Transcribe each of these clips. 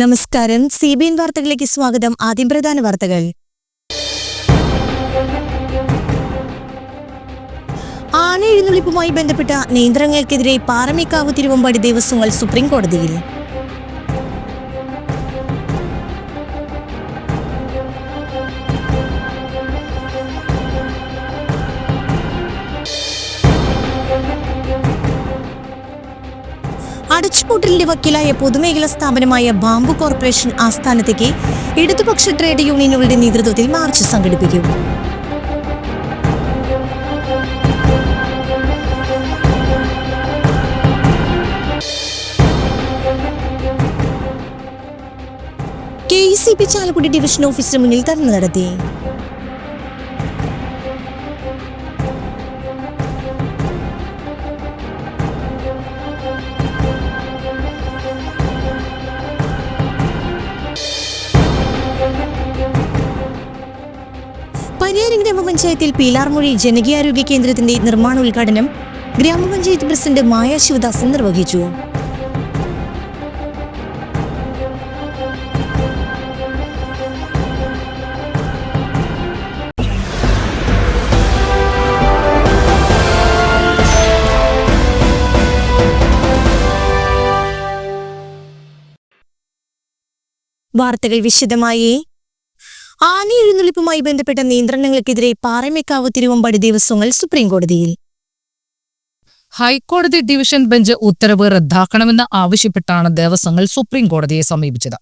നമസ്കാരം. C B N വാർത്തകളിലേക്ക് സ്വാഗതം. ആദ്യം പ്രധാന വാർത്തകൾ. ആന എഴുന്നള്ളിപ്പുമായി ബന്ധപ്പെട്ട നിയന്ത്രണങ്ങൾക്കെതിരെ പാറമേക്കാവ് തിരുവമ്പാടി ദേവസ്വങ്ങൾ സുപ്രീം അടച്ചുപൂട്ടലിന്റെ വക്കീലായ പൊതുമേഖലാ സ്ഥാപനമായ ബാംബു കോർപ്പറേഷൻ ആസ്ഥാനത്തേക്ക് ഇടതുപക്ഷ ട്രേഡ് യൂണിയനുകളുടെ നേതൃത്വത്തിൽ മാർച്ച് സംഘടിപ്പിക്കും. K C P Chalakudy division ഓഫീസിന് മുന്നിൽ ധർണ നടത്തി. ഗ്രാമപഞ്ചായത്തിൽ പീലാർമൊഴി ജനകീയാരോഗ്യ കേന്ദ്രത്തിന്റെ നിർമ്മാണ ഉദ്ഘാടനം ഗ്രാമപഞ്ചായത്ത് പ്രസിഡന്റ് മായ ശിവദാസൻ നിർവഹിച്ചു. വാർത്തകൾ വിശദമായി ആന എഴുന്നള്ളിപ്പുമായി ബന്ധപ്പെട്ട നിയന്ത്രണങ്ങൾക്കെതിരെ പാറമേക്കാവ് തിരുവമ്പാടി ദേവസ്വങ്ങൾ സുപ്രീംകോടതിയിൽ. ഹൈക്കോടതി ഡിവിഷൻ ബെഞ്ച് ഉത്തരവ് റദ്ദാക്കണമെന്ന് ആവശ്യപ്പെട്ടാണ് ദേവസ്വങ്ങൾ സുപ്രീം കോടതിയെ സമീപിച്ചത്.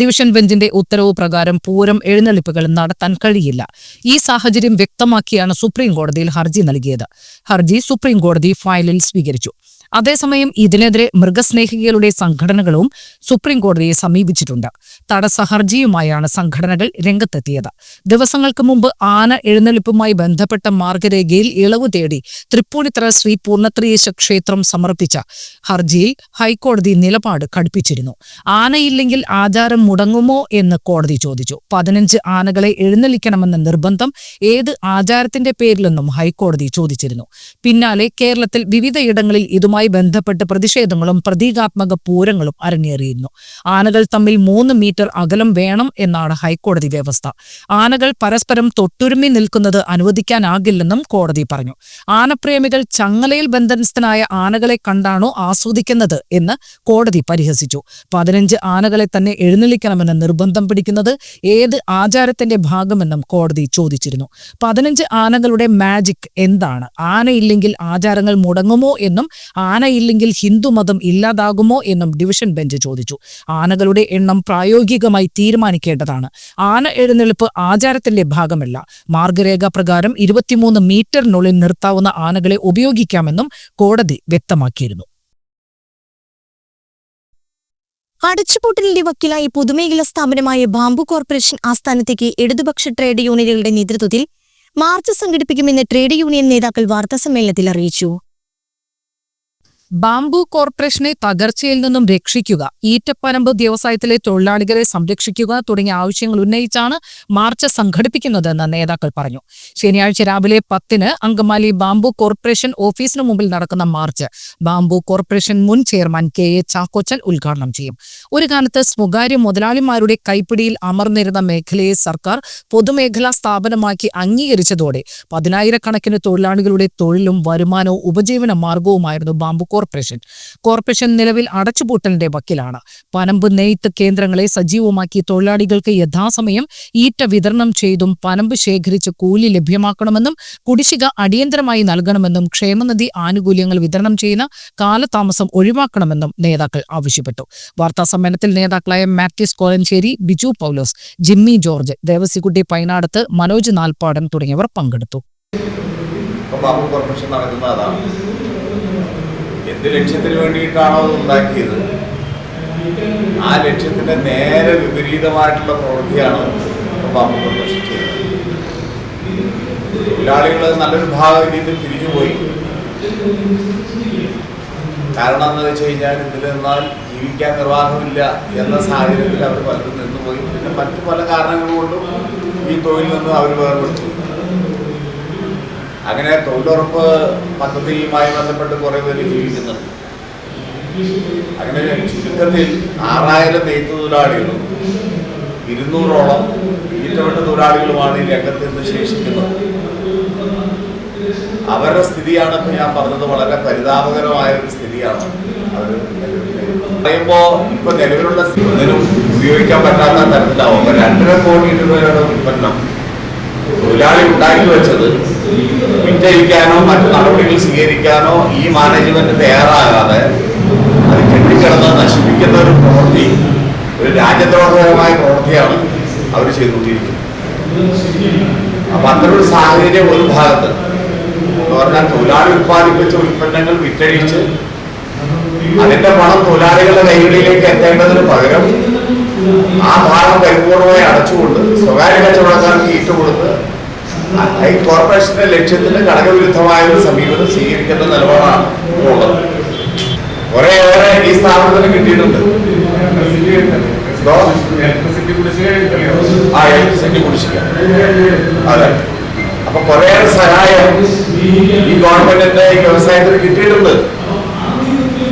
ഡിവിഷൻ ബെഞ്ചിന്റെ ഉത്തരവ് പ്രകാരം പൂരം എഴുന്നള്ളിപ്പുകൾ നടത്താൻ കഴിയില്ല. ഈ സാഹചര്യം വ്യക്തമാക്കിയാണ് സുപ്രീം കോടതിയിൽ ഹർജി നൽകിയത്. ഹർജി സുപ്രീം കോടതി ഫയലിൽ സ്വീകരിച്ചു. അതേസമയം ഇതിനെതിരെ മൃഗസ്നേഹികളുടെ സംഘടനകളും സുപ്രീം കോടതിയെ സമീപിച്ചിട്ടുണ്ട്. തടസ്സ ഹർജിയുമായാണ് സംഘടനകൾ രംഗത്തെത്തിയത്. ദിവസങ്ങൾക്ക് മുമ്പ് ആന എഴുന്നള്ളിപ്പുമായി ബന്ധപ്പെട്ട മാർഗരേഖയിൽ ഇളവ് തേടി തൃപ്പൂണിത്തറ ശ്രീ പൂർണത്രിയേശ ക്ഷേത്രം സമർപ്പിച്ച ഹർജിയിൽ ഹൈക്കോടതി നിലപാട് കടുപ്പിച്ചിരുന്നു. ആനയില്ലെങ്കിൽ ആചാരം മുടങ്ങുമോ എന്ന് കോടതി ചോദിച്ചു. പതിനഞ്ച് ആനകളെ എഴുന്നള്ളിക്കണമെന്ന നിർബന്ധം ഏത് ആചാരത്തിന്റെ പേരിലെന്നും ഹൈക്കോടതി ചോദിച്ചിരുന്നു. പിന്നാലെ കേരളത്തിൽ വിവിധയിടങ്ങളിൽ ഇതുമായി ബന്ധപ്പെട്ട് പ്രതിഷേധങ്ങളും പ്രതീകാത്മക പൂരങ്ങളും അരങ്ങേറിയിരുന്നു. ആനകൾ തമ്മിൽ മൂന്ന് മീറ്റർ അകലം വേണം എന്നാണ് ഹൈക്കോടതി വ്യവസ്ഥ. ആനകൾ പരസ്പരം തൊട്ടുരുമി നിൽക്കുന്നത് അനുവദിക്കാനാകില്ലെന്നും കോടതി പറഞ്ഞു. ആനപ്രേമികൾ ചങ്ങലയിൽ ബന്ധനസ്ഥനായ ആനകളെ കണ്ടാണോ ആസ്വദിക്കുന്നത് എന്ന് കോടതി പരിഹസിച്ചു. പതിനഞ്ച് ആനകളെ തന്നെ എഴുന്നള്ളിക്കണമെന്ന് നിർബന്ധം പിടിക്കുന്നത് ഏത് ആചാരത്തിന്റെ ഭാഗമെന്നും കോടതി ചോദിച്ചിരുന്നു. പതിനഞ്ച് ആനകളുടെ മാജിക് എന്താണ്? ആനയില്ലെങ്കിൽ ആചാരങ്ങൾ മുടങ്ങുമോ എന്നും ആനയില്ലെങ്കിൽ ഹിന്ദുമതം ഇല്ലാതാകുമോ എന്നും ഡിവിഷൻ ബെഞ്ച് ചോദിച്ചു. ആനകളുടെ എണ്ണം പ്രായോഗികമായി തീരുമാനിക്കേണ്ടതാണ്. ആന എഴുന്നള്ളിപ്പ് ആചാരത്തിന്റെ ഭാഗമല്ല. മാർഗരേഖ പ്രകാരം ഇരുപത്തിമൂന്ന് മീറ്ററിനുള്ളിൽ നിർത്താവുന്ന ആനകളെ ഉപയോഗിക്കാമെന്നും കോടതി വ്യക്തമാക്കിയിരുന്നു. അടച്ചുപൂട്ടലിന്റെ വക്കീലായി പൊതുമേഖലാ സ്ഥാപനമായ ബാംബു കോർപ്പറേഷൻ ആസ്ഥാനത്തേക്ക് ഇടതുപക്ഷ ട്രേഡ് യൂണിയനുകളുടെ നേതൃത്വത്തിൽ മാർച്ച് സംഘടിപ്പിക്കുമെന്ന് ട്രേഡ് യൂണിയൻ നേതാക്കൾ വാർത്താസമ്മേളനത്തിൽ അറിയിച്ചു. ബാംബു കോർപ്പറേഷനെ തകർച്ചയിൽ നിന്നും രക്ഷിക്കുക ഈറ്റപ്പനമ്പ് വ്യവസായത്തിലെ തൊഴിലാളികളെ സംരക്ഷിക്കുക തുടങ്ങിയ ആവശ്യങ്ങൾ ഉന്നയിച്ചാണ് മാർച്ച് സംഘടിപ്പിക്കുന്നതെന്ന് നേതാക്കൾ പറഞ്ഞു. ശനിയാഴ്ച രാവിലെ പത്തിന് അങ്കമാലി ബാംബു കോർപ്പറേഷൻ ഓഫീസിന് മുമ്പിൽ നടക്കുന്ന മാർച്ച് ബാംബു കോർപ്പറേഷൻ മുൻ ചെയർമാൻ കെ എ ചാക്കോച്ചൽ ഉദ്ഘാടനം ചെയ്യും. ഒരു കാലത്ത് സ്വകാര്യ മുതലാളിമാരുടെ കൈപ്പിടിയിൽ അമർന്നിരുന്ന മേഖലയെ സർക്കാർ പൊതുമേഖലാ സ്ഥാപനമാക്കി അംഗീകരിച്ചതോടെ പതിനായിരക്കണക്കിന് തൊഴിലാളികളുടെ തൊഴിലും വരുമാനവും ഉപജീവന മാർഗവുമായിരുന്നു ബാംബു കോർപ്പറേഷൻ. കോർപ്പറേഷൻ നിലവിൽ അടച്ചുപൂട്ടലിന്റെ വക്കിലാണ്. പനമ്പ് നെയ്ത്ത് കേന്ദ്രങ്ങളെ സജീവമാക്കി തൊഴിലാളികൾക്ക് യഥാസമയം ഈറ്റ വിതരണം ചെയ്തും പനമ്പ് ശേഖരിച്ച് കൂലി ലഭ്യമാക്കണമെന്നും കുടിശ്ശിക അടിയന്തരമായി നൽകണമെന്നും ക്ഷേമനിധി ആനുകൂല്യങ്ങൾ വിതരണം ചെയ്യുന്ന കാലതാമസം ഒഴിവാക്കണമെന്നും നേതാക്കൾ ആവശ്യപ്പെട്ടു. വാർത്താ സമ്മേളനത്തിൽ നേതാക്കളായ മാത്യൂസ് കോലഞ്ചേരി ബിജു പൗലോസ് ജിമ്മി ജോർജ് ദേവസിക്കുട്ടി പൈനാടത്ത് മനോജ് നാൽപ്പാടൻ തുടങ്ങിയവർ പങ്കെടുത്തു ഇപ്പം ബാബു കോർപ്പറേഷൻ നടക്കുന്നത് അതാണ് എന്ത് ലക്ഷ്യത്തിന് വേണ്ടിയിട്ടാണോ അത് ഉണ്ടാക്കിയത്? ആ ലക്ഷ്യത്തിന്റെ നേരെ വിപരീതമായിട്ടുള്ള പ്രവൃത്തിയാണ് തൊഴിലാളികൾ നല്ലൊരു ഭാഗം ഇതിൽ പിരിഞ്ഞുപോയി. കാരണം എന്ന് വെച്ച് കഴിഞ്ഞാൽ ഇതിൽ നിന്നാൽ ജീവിക്കാൻ നിർവാഹമില്ല എന്ന സാഹചര്യത്തിൽ അവർ പലരും നിന്നുപോയി. പിന്നെ മറ്റു പല കാരണങ്ങൾ കൊണ്ടും ഈ തൊഴിൽ നിന്ന് അവർ വേർപെടുത്തു അങ്ങനെ തൊഴിലുറപ്പ് പദ്ധതിയുമായി ബന്ധപ്പെട്ട് കുറേ പേര് ജീവിക്കുന്നുണ്ട്. അങ്ങനെ ചുരുക്കത്തിൽ ആറായിരം നെയ്ത്ത് തൊഴിലാളികളും ഇരുന്നൂറോളം ഈറ്റവെട്ട് തൊഴിലാളികളുമാണ് ഈ രംഗത്ത് നിന്ന് ശേഷിക്കുന്നത്. അവരുടെ സ്ഥിതിയാണ് ഇപ്പൊ ഞാൻ പറഞ്ഞത് വളരെ പരിതാപകരമായ ഒരു സ്ഥിതിയാണ് അവർ പറയുമ്പോൾ ഇപ്പൊ നിലവിലുള്ള ഒന്നിനും ഉപയോഗിക്കാൻ പറ്റാത്ത തരത്തിലാവും. രണ്ടര കോടി രൂപയുടെ ഉൽപ്പന്നം. തൊഴിലാളി ഉണ്ടാക്കി വെച്ചത് വിറ്റഴിക്കാനോ മറ്റു നടപടികൾ സ്വീകരിക്കാനോ ഈ മാനേജ്മെന്റ് തയ്യാറാകാതെ അത് കെട്ടിക്കിടന്ന് നശിപ്പിക്കുന്ന ഒരു പ്രവൃത്തി ഒരു രാജ്യദ്രോഹപരമായ പ്രവൃത്തിയാണ് അവർ ചെയ്തുകൊണ്ടിരിക്കുന്നത്. അപ്പൊ അത്തരൊരു സാഹചര്യം ഒരു ഭാഗത്ത് എന്ന് പറഞ്ഞാൽ തൊഴിലാളി ഉത്പാദിപ്പിച്ച ഉൽപ്പന്നങ്ങൾ വിറ്റഴിച്ച് അതിന്റെ പണം തൊഴിലാളികളുടെ കൈകളിലേക്ക് എത്തേണ്ടതിന് പകരം ആ ഭാഗം പരിപൂർണമായി അടച്ചുകൊണ്ട് സ്വകാര്യ കച്ചവടക്കാർക്ക് ഈട്ടുകൊടുത്ത് ഈ കോർപ്പറേഷന്റെ ലക്ഷ്യത്തിന് ഘടകവിരുദ്ധമായ ഒരു സമീപനം സ്വീകരിക്കുന്ന നിലപാടാണ് ഉള്ളത്. കുറേയേറെ ഈ സ്ഥാപനത്തിന് കിട്ടിയിട്ടുണ്ട്. അതെ. അപ്പൊ കുറേയേറെ സഹായം ഈ ഗവൺമെന്റിന്റെ ഈ വ്യവസായത്തിന് കിട്ടിയിട്ടുണ്ട്.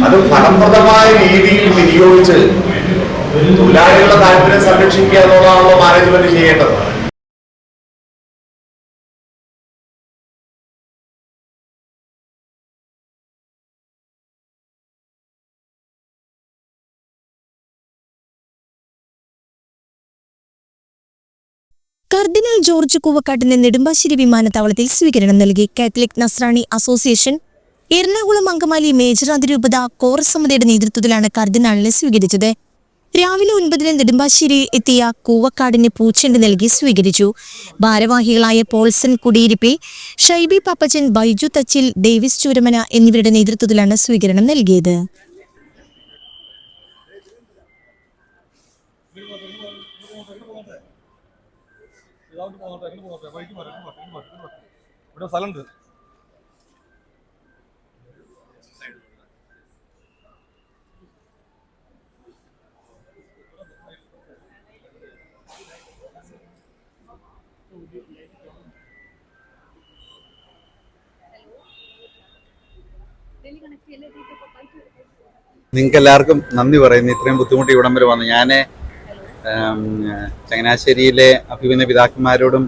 അത് ഫലപ്രദമായ രീതിയിൽ വിനിയോഗിച്ച് തൊഴിലാളികളുടെ താല്പര്യം സംരക്ഷിക്കുക എന്നുള്ളതാണല്ലോ മാനേജ്മെന്റ് ചെയ്യേണ്ടത്. കർദിനൽ ജോർജ് കൂവക്കാട്ടിന് നെടുമ്പാശ്ശേരി വിമാനത്താവളത്തിൽ സ്വീകരണം നൽകി. Catholic Nasrani association Ernakulam Angamaly major അതിരൂപത കോറസ് സമിതിയുടെ നേതൃത്വത്തിലാണ് കർദിനാളിനെ സ്വീകരിച്ചത്. രാവിലെ ഒൻപതിന് നെടുമ്പാശ്ശേരിയിൽ എത്തിയ കൂവക്കാടിന് പൂച്ചെണ്ട് നൽകി സ്വീകരിച്ചു. ഭാരവാഹികളായ പോൾസൺ കുടിയിരിപ്പി ഷൈബി പാപ്പച്ചൻ ബൈജു തച്ചിൽ ഡേവിസ് ചൂരമന എന്നിവരുടെ നേതൃത്വത്തിലാണ് സ്വീകരണം നൽകിയത്. ഇവിടെ സ്ഥലമുണ്ട്. നിങ്ങൾക്ക് എല്ലാവർക്കും നന്ദി പറയുന്നു. ഇത്രയും ബുദ്ധിമുട്ട് ഇവിടം വരെ വന്നു. ഞാൻ ചങ്ങനാശ്ശേരിയിലെ അഭിമന്യ പിതാക്കന്മാരോടും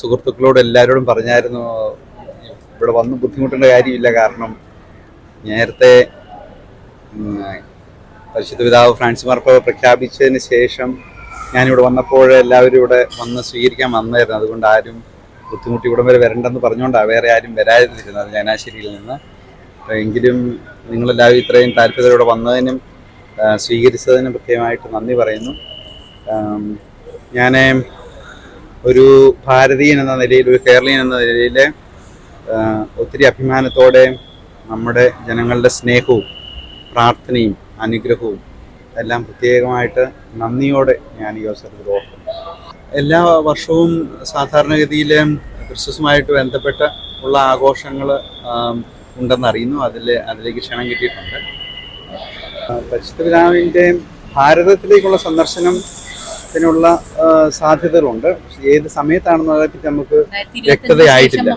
സുഹൃത്തുക്കളോടും എല്ലാവരോടും പറഞ്ഞായിരുന്നു ഇവിടെ വന്ന് ബുദ്ധിമുട്ടേണ്ട കാര്യമില്ല കാരണം നേരത്തെ പരിശുദ്ധ പിതാവ് ഫ്രാൻസ് മാർപ്പ പ്രഖ്യാപിച്ചതിന് ശേഷം ഞാനിവിടെ വന്നപ്പോൾ എല്ലാവരും ഇവിടെ വന്ന് സ്വീകരിക്കാൻ വന്നായിരുന്നു. അതുകൊണ്ട് ആരും ബുദ്ധിമുട്ടി ഇവിടം വരെ വരണ്ടെന്ന് പറഞ്ഞുകൊണ്ടാണ് വേറെ ആരും വരാതിരുന്നത് ചങ്ങനാശ്ശേരിയിൽ നിന്ന്. എങ്കിലും നിങ്ങളെല്ലാവരും ഇത്രയും താല്പര്യത്തോടെ വന്നതിനും സ്വീകരിച്ചതിനും പ്രത്യേകമായിട്ട് നന്ദി പറയുന്നു. ഞാൻ ഒരു ഭാരതീയൻ എന്ന നിലയിൽ ഒരു കേരളീയൻ എന്ന നിലയിൽ ഒത്തിരി അഭിമാനത്തോടെ നമ്മുടെ ജനങ്ങളുടെ സ്നേഹവും പ്രാർത്ഥനയും അനുഗ്രഹവും എല്ലാം പ്രത്യേകമായിട്ട് നന്ദിയോടെ ഞാൻ ഈ അവസരത്തിൽ ഓർക്കുന്നു. എല്ലാ വർഷവും സാധാരണഗതിയിൽ ക്രിസ്മസുമായിട്ട് ബന്ധപ്പെട്ട ഉള്ള ആഘോഷങ്ങൾ ഉണ്ടെന്നറിയുന്നു അതിൽ അതിലേക്ക് ക്ഷണം കിട്ടിയിട്ടുണ്ട്. പരിശുദ്ധ പിതാവിന്റെ ഭാരതത്തിലേക്കുള്ള സന്ദർശനത്തിനുള്ള ആ, സാധ്യതകളുണ്ട്. ഏത് സമയത്താണെന്ന് അതേപ്പറ്റി നമുക്ക് വ്യക്തതയായിട്ടില്ല.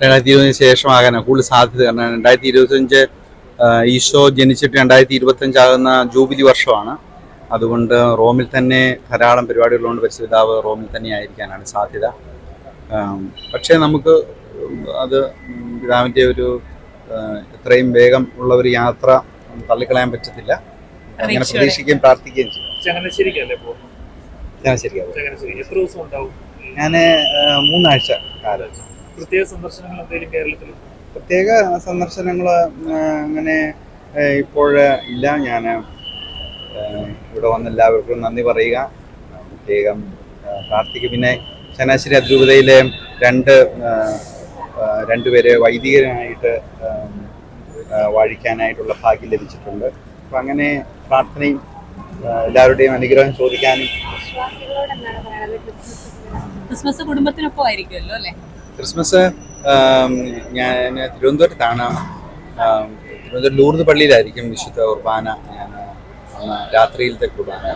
രണ്ടായിരത്തി ഇരുപതിന് ശേഷമാകാനാണ് കൂടുതൽ സാധ്യത കാരണം രണ്ടായിരത്തി ഇരുപത്തിയഞ്ച് ഈശോ ജനിച്ചിട്ട് രണ്ടായിരത്തി ഇരുപത്തഞ്ചാകുന്ന ജൂബിലി വർഷമാണ്. അതുകൊണ്ട് റോമിൽ തന്നെ ധാരാളം പരിപാടികളുണ്ട്. പരിശുദ്ധാവ് റോമിൽ തന്നെ ആയിരിക്കാനാണ് സാധ്യത. പക്ഷേ നമുക്ക് അത് പിതാവിന്റെ ഒരു എത്രയും വേഗം ഉള്ള ഒരു യാത്ര തള്ളിക്കളയാൻ പറ്റത്തില്ല. അങ്ങനെ. പ്രതീക്ഷിക്കുകയും പ്രാർത്ഥിക്കുകയും ചെയ്യും. ഞാൻ എത്ര ദിവസം ഉണ്ടാവും? ഞാൻ മൂന്നാഴ്ച കാലം. പ്രത്യേക സന്ദർശനങ്ങൾ എന്തെങ്കിലും കേരളത്തിൽ? പ്രത്യേക സന്ദർശനങ്ങൾ അങ്ങനെ ഇപ്പോൾ ഇല്ല. ഞാൻ ഇവിടെ വന്ന എല്ലാവർക്കും നന്ദി പറയുക. പ്രത്യേകം പ്രാർത്ഥിക്കും. പിന്നെ ചങ്ങനാശ്ശേരി അതിരൂപതയിലെ രണ്ട് രണ്ടുപേരെ വൈദികരായിട്ട് വാഴിക്കാനായിട്ടുള്ള ഭാഗ്യം ലഭിച്ചിട്ടുണ്ട്. അപ്പം അങ്ങനെ പ്രാർത്ഥനയും എല്ലാവരുടെയും അനുഗ്രഹം ചോദിക്കാനും ക്രിസ്മസ് കുടുംബത്തിനൊപ്പം ആയിരിക്കുമല്ലോ അല്ലേ? ക്രിസ്മസ് ഞാൻ തിരുവനന്തപുരത്താണ്. തിരുവനന്തപുരം ലൂർദ് പള്ളിയിലായിരിക്കും വിശുദ്ധ കുർബാന ഞാൻ രാത്രിയിലത്തെ കുർബാന.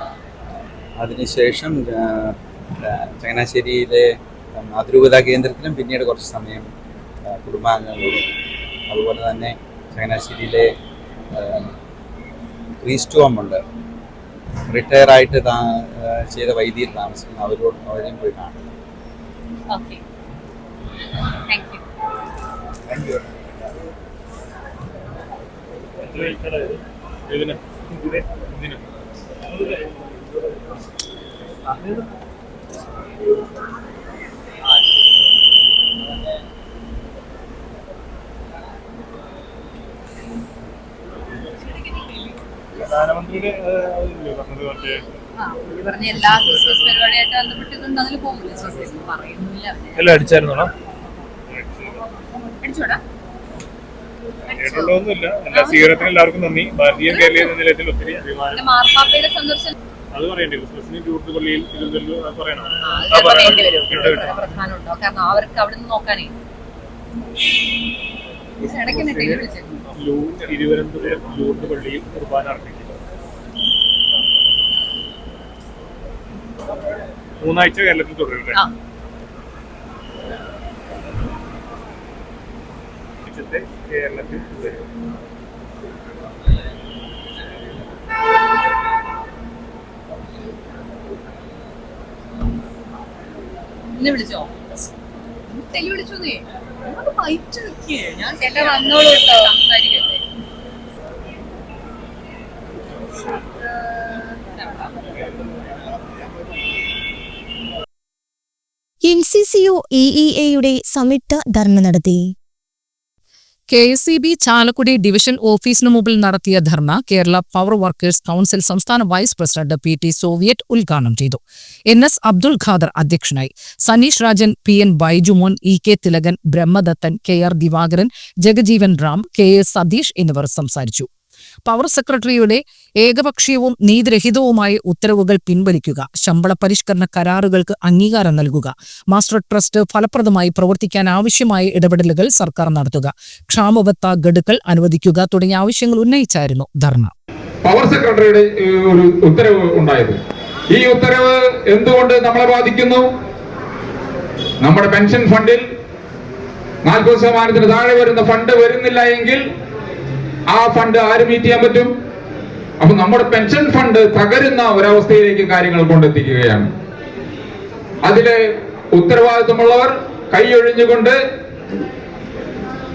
അതിനുശേഷം ചങ്ങനാശ്ശേരിയിലെ അതിരൂപതാ കേന്ദ്രത്തിലും പിന്നീട് കുറച്ച് സമയം കുടുംബാംഗങ്ങളോടും അതുപോലെ തന്നെ ചങ്ങനാശ്ശേരിയിലെ റീസ്റ്റ് ഹോമുണ്ട് ഉണ്ട് റിട്ടയർ ആയിട്ട് ചെയ്ത വൈദ്യയിൽ താമസിക്കുന്ന അവരോട് അവരെയും പോയി കാണും? ഇതിന്. പ്രധാനമന്ത്രിയുടെ പറഞ്ഞത് മറ്റേ പറഞ്ഞ എല്ലാ ക്രിസ്മസ് പരിപാടിയായിട്ട് ബന്ധപ്പെട്ടിട്ടുണ്ട്. അതിൽ പോകുന്നില്ല. ചേച്ചി പറയുന്നില്ല. അവർ എല്ലാം അടിച്ചായിരുന്നോ അടിച്ചോടാ? കേട്ടുള്ളതൊന്നുമില്ല എല്ലാ സ്വീകരണത്തിനും എല്ലാവർക്കും നന്ദി. ഭാരതീയ കേരളീയ നിലയത്തിൽ ഒത്തിരി അഭിമാനം. പിന്നെ മാർപ്പാപ്പയുടെ സന്ദർശനം. അത് പറയണ്ടേ? ക്രിസ്മസിന് ടൂർത്ത് പള്ളിയിൽ തിരുവനന്തപുരം പറയണം. പ്രധാനമുണ്ടോ? കാരണം അവർക്ക് അവിടെ നിന്ന് നോക്കാനേ ഇടയ്ക്ക് നെറ്റിൽ വിളിച്ചിരുന്നു ലൂ- തിരുവനന്തപുരം ലൂർന്ന് പള്ളിയിൽ കുർബാന അർപ്പിക്കുന്നത് മൂന്നാഴ്ച കേരളത്തിൽ തുടരും ആ. ആഴ്ചത്തെ കേരളത്തിൽ തുടരും. വിളിച്ചോ? വിളിച്ചു നീ ഞാൻ ചേട്ടാ വന്നോളൂ കേട്ടോ. സംസാരിക്കട്ടെ. N C C O E E എയുടെ സംയുക്ത ധർമ്മ നടത്തി K S E B Chalakudy division ഓഫീസിനു മുമ്പിൽ നടത്തിയ dharna Kerala power workers council സംസ്ഥാന vice president P T Soviet ഉദ്ഘാടനം ചെയ്തു. എൻ എസ് അബ്ദുൾ ഖാദർ അധ്യക്ഷനായി. Saneesh Rajan P N Baijumon E K Thilakan Brahmadathan K R Divakaran Jagjivan Ram K S Satheesh എന്നിവർ സംസാരിച്ചു. Power സെക്രട്ടറിയുടെ ഏകപക്ഷീയവും നീതിരഹിതവുമായ ഉത്തരവുകൾ പിൻവലിക്കുക. ശമ്പള പരിഷ്കരണ കരാറുകൾക്ക് അംഗീകാരം നൽകുക. മാസ്റ്റർ ട്രസ്റ്റ് ഫലപ്രദമായി പ്രവർത്തിക്കാൻ ആവശ്യമായ ഇടപെടലുകൾ സർക്കാർ നടത്തുക. ക്ഷാമബത്ത ഗഡുക്കൾ അനുവദിക്കുക തുടങ്ങിയ ആവശ്യങ്ങൾ ഉന്നയിച്ചായിരുന്നു ധർണ. പവർ സെക്രട്ടറിയുടെ ഒരു ഉത്തരവ് ഉണ്ടായത് ഈ ഉത്തരവ് എന്തുകൊണ്ട് നമ്മളെ ബാധിക്കുന്നു? നമ്മുടെ പെൻഷൻ ഫണ്ടിൽ നാൽപ്പത് ശതമാനത്തിന് താഴെ വരുന്ന ഫണ്ട് വരുന്നില്ല എങ്കിൽ ആ ഫണ്ട് ആര് മീറ്റ് ചെയ്യാൻ പറ്റും? അപ്പൊ നമ്മുടെ പെൻഷൻ ഫണ്ട് തകരുന്ന ഒരവസ്ഥയിലേക്ക് കാര്യങ്ങൾ കൊണ്ടെത്തിക്കുകയാണ്. അതിൽ ഉത്തരവാദിത്വമുള്ളവർ കൈയൊഴിഞ്ഞുകൊണ്ട്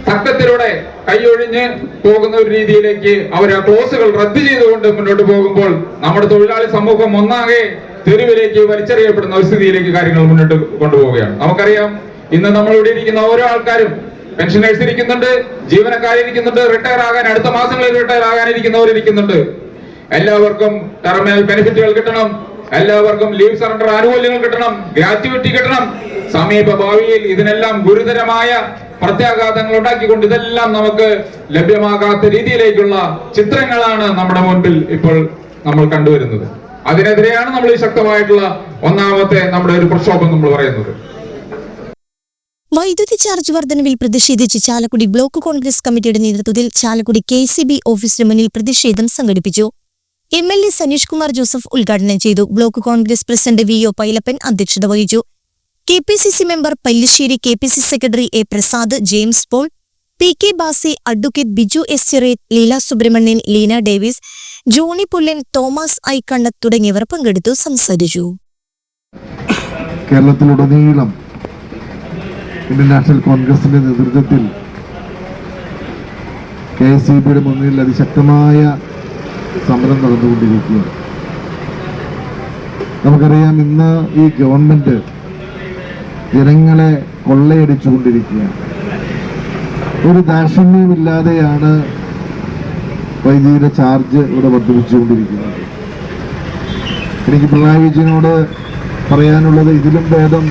തക്കത്തിലൂടെ കൈയൊഴിഞ്ഞ് പോകുന്ന ഒരു രീതിയിലേക്ക് അവർ ആ ക്ലോസുകൾ റദ്ദ് ചെയ്തുകൊണ്ട് മുന്നോട്ട് പോകുമ്പോൾ നമ്മുടെ തൊഴിലാളി സമൂഹം ഒന്നാകെ തെരുവിലേക്ക് വലിച്ചെറിയപ്പെടുന്ന ഒരു സ്ഥിതിയിലേക്ക് കാര്യങ്ങൾ മുന്നോട്ട് കൊണ്ടുപോവുകയാണ്. നമുക്കറിയാം ഇന്ന് നമ്മൾ ഇവിടെ ഇരിക്കുന്ന ഓരോ ആൾക്കാരും പെൻഷനേഴ്സ് ഇരിക്കുന്നുണ്ട് ജീവനക്കാരിരിക്കുന്നുണ്ട് റിട്ടയർ ആകാൻ അടുത്ത മാസങ്ങളിൽ റിട്ടയർ ആകാനിരിക്കുന്നവർ ഇരിക്കുന്നുണ്ട് എല്ലാവർക്കും ടെർമിനൽ ബെനിഫിറ്റുകൾ കിട്ടണം എല്ലാവർക്കും ലീവ് സറണ്ടർ ആനുകൂല്യങ്ങൾ കിട്ടണം ഗ്രാറ്റുവിറ്റി കിട്ടണം. സമീപ ഭാവിയിൽ ഇതിനെല്ലാം ഗുരുതരമായ പ്രത്യാഘാതങ്ങൾ ഉണ്ടാക്കിക്കൊണ്ട് ഇതെല്ലാം നമുക്ക് ലഭ്യമാകാത്ത രീതിയിലേക്കുള്ള ചിത്രങ്ങളാണ് നമ്മുടെ മുൻപിൽ ഇപ്പോൾ നമ്മൾ കണ്ടുവരുന്നത്. അതിനെതിരെയാണ് നമ്മൾ ഈ ശക്തമായിട്ടുള്ള ഒന്നാമത്തെ നമ്മുടെ ഒരു പ്രക്ഷോഭം നമ്മൾ പറയുന്നത്. വൈദ്യുതി ചാർജ് വർധനവിൽ പ്രതിഷേധിച്ച് ചാലക്കുടി ബ്ലോക്ക് കോൺഗ്രസ് കമ്മിറ്റിയുടെ നേതൃത്വത്തിൽ ചാലക്കുടി കെ സി ബി ഓഫീസിന് മുന്നിൽ പ്രതിഷേധം സംഘടിപ്പിച്ചു. M L A Saneesh Kumar Joseph ഉദ്ഘാടനം ചെയ്തു. Block Congress president V O Pailappan അധ്യക്ഷത വഹിച്ചു. K P C C member Pallissery K P C secretary A Prasad James Paul P K Basi advocate Biju S Chireth Leela Subramanian Leena Davis Johnny Pullan Thomas ഐക്കണ്ണത്ത് തുടങ്ങിയവർ പങ്കെടുത്തു സംസാരിച്ചു. കേരളത്തിലുടനീളം ഇന്ത്യൻ നാഷണൽ കോൺഗ്രസിന്റെ നേതൃത്വത്തിൽ കെ എസ് ഇ ബിയുടെ മുന്നിൽ അതിശക്തമായ സമരം നടന്നുകൊണ്ടിരിക്കുകയാണ്. നമുക്കറിയാം ഇന്ന് ഈ ഗവൺമെന്റ് ജനങ്ങളെ കൊള്ളയടിച്ചുകൊണ്ടിരിക്കുകയാണ്. ഒരു ദാക്ഷിണ്യമില്ലാതെയാണ് വൈദ്യുതിയുടെ ചാർജ് ഇവിടെ വർദ്ധിപ്പിച്ചുകൊണ്ടിരിക്കുന്നത്. എനിക്ക് പിണറായി വിജയനോട് പറയാനുള്ളത് ഇതിലും ഭേദം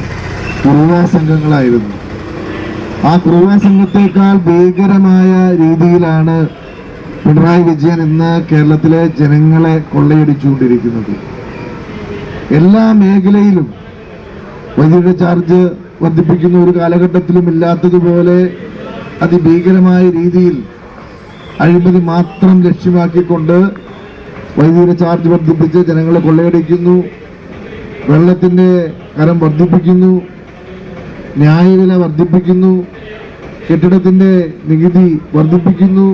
കുറുവാ സംഘങ്ങളായിരുന്നു. ആ ക്രൂര സംഘത്തേക്കാൾ ഭീകരമായ രീതിയിലാണ് പിണറായി വിജയൻ ഇന്ന് കേരളത്തിലെ ജനങ്ങളെ കൊള്ളയടിച്ചുകൊണ്ടിരിക്കുന്നത്. എല്ലാ മേഖലയിലും വൈദ്യുതി ചാർജ് വർദ്ധിപ്പിക്കുന്ന ഒരു കാലഘട്ടത്തിലും ഇല്ലാത്തതുപോലെ അതിഭീകരമായ രീതിയിൽ അഴിമതി മാത്രം ലക്ഷ്യമാക്കിക്കൊണ്ട് വൈദ്യുതി ചാർജ് വർദ്ധിപ്പിച്ച് ജനങ്ങളെ കൊള്ളയടിക്കുന്നു. വെള്ളത്തിന്റെ കരം വർദ്ധിപ്പിക്കുന്നു. ന്യായവില വർദ്ധിപ്പിക്കുന്നു കെട്ടിടത്തിന്റെ നികുതി വർദ്ധിപ്പിക്കുന്നു.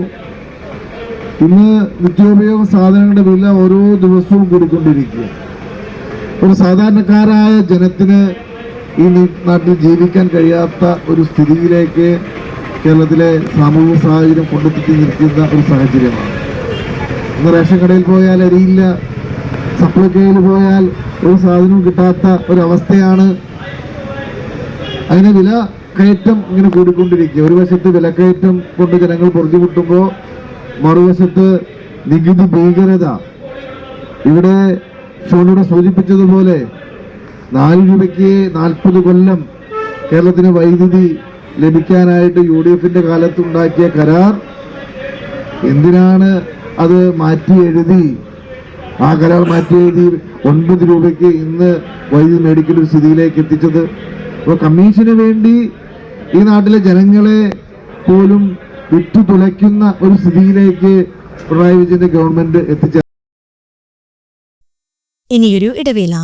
ഇന്ന് നിത്യോപയോഗ സാധനങ്ങളുടെ വില ഓരോ ദിവസവും കൂടിക്കൊണ്ടിരിക്കുക ഒരു സാധാരണക്കാരായ ജനത്തിന് ഈ നാട്ടിൽ ജീവിക്കാൻ കഴിയാത്ത ഒരു സ്ഥിതിയിലേക്ക് കേരളത്തിലെ സാമൂഹിക സാഹചര്യം കൊണ്ടെത്തിച്ച് നിൽക്കുന്ന ഒരു സാഹചര്യമാണ്. ഇന്ന് റേഷൻ കടയിൽ പോയാൽ അരിയില്ല സപ്ലൈ കടയിൽ പോയാൽ ഒരു സാധനവും കിട്ടാത്ത ഒരവസ്ഥയാണ് അതിന് വില കയറ്റം ഇങ്ങനെ കൂടിക്കൊണ്ടിരിക്കുക. ഒരു വശത്ത് വിലക്കയറ്റം കൊണ്ട് ജനങ്ങൾ പൊറുതിമുട്ടുമ്പോൾ മറുവശത്ത് നികുതി ഭീകരത. ഇവിടെ ഷോണിയുടെ സൂചിപ്പിച്ചതുപോലെ നാല് രൂപയ്ക്ക് നാൽപ്പത് കൊല്ലം കേരളത്തിന് വൈദ്യുതി ലഭിക്കാനായിട്ട് യു ഡി എഫിന്റെ കാലത്ത് ഉണ്ടാക്കിയ കരാർ. എന്തിനാണ് അത് മാറ്റി എഴുതി? ആ കരാർ മാറ്റി എഴുതി ഒൻപത് രൂപയ്ക്ക് ഇന്ന് വൈദ്യുതി മേടിക്കുന്ന ഒരു സ്ഥിതിയിലേക്ക് എത്തിച്ചത്. അപ്പോൾ കമ്മീഷന് വേണ്ടി ഈ നാട്ടിലെ ജനങ്ങളെ പോലും വിറ്റു തുളയ്ക്കുന്ന ഒരു സ്ഥിതിയിലേക്ക് പിണറായി വിജയന്റെ ഗവൺമെന്റ് എത്തിച്ച ഇനിയൊരു ഇടവേള.